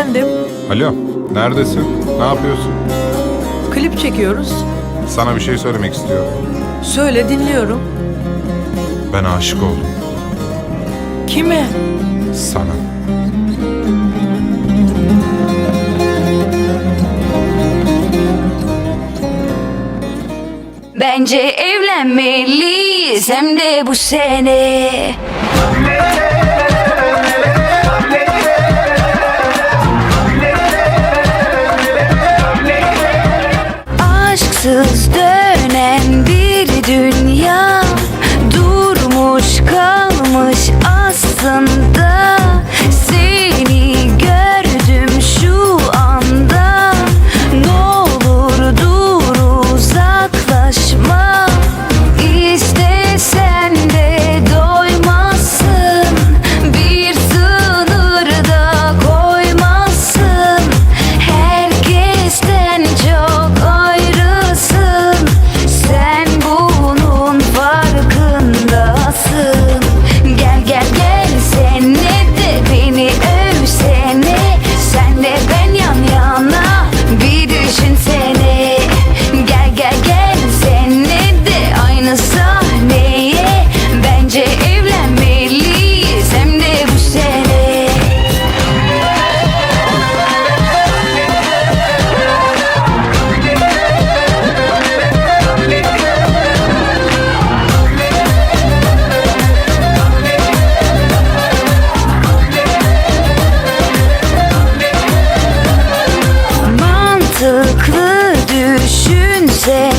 Efendim, Alo, neredesin? Ne yapıyorsun? klip çekiyoruz. Sana bir şey söylemek istiyorum. Söyle dinliyorum. Ben aşık oldum Kime? sana. Bence evlenmeliyiz hem de bu sene. to stay Sağlıklı düşünce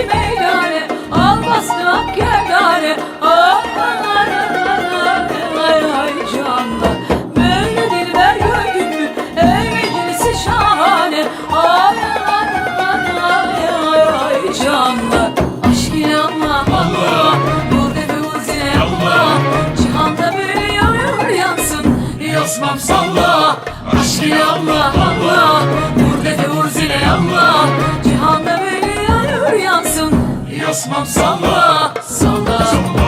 geldi meydane ah, ah, ah, Ay ay ay ay canlar Böyle dilber gördün şahane. Ay ay ay Aşk inanma Allah. Burada yine Allah. Cihanda böyle yansın. Yasmam salla. Aşk inanma Allah. Burada yine Allah. Cihanda Esmam salla, salla. salla.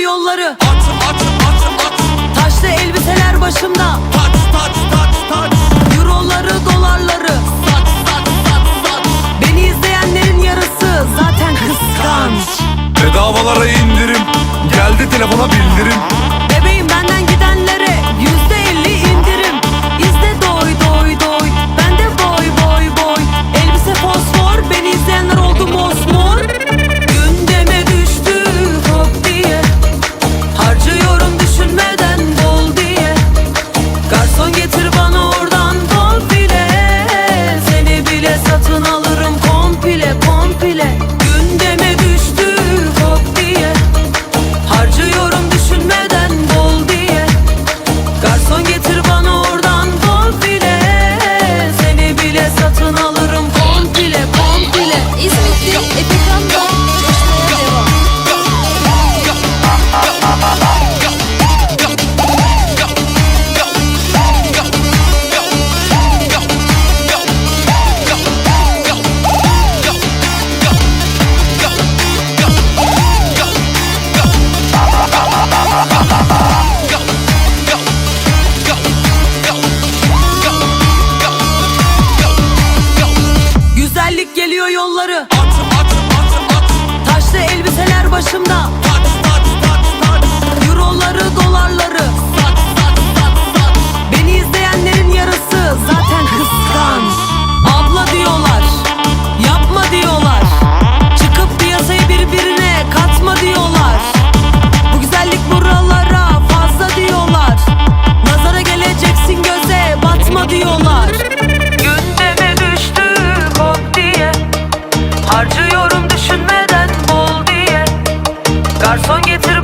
yolları. Atım atım atım atım Taşlı elbiseler başımda. Tat tat tat tat Euroları dolarları. Sat sat sat sat. Beni izleyenlerin yarısı zaten kıskanç. Bedavalara indirim. Geldi telefona bildirim. Bebeğim benden Garson getir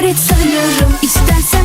cesaret sanırım. İstersen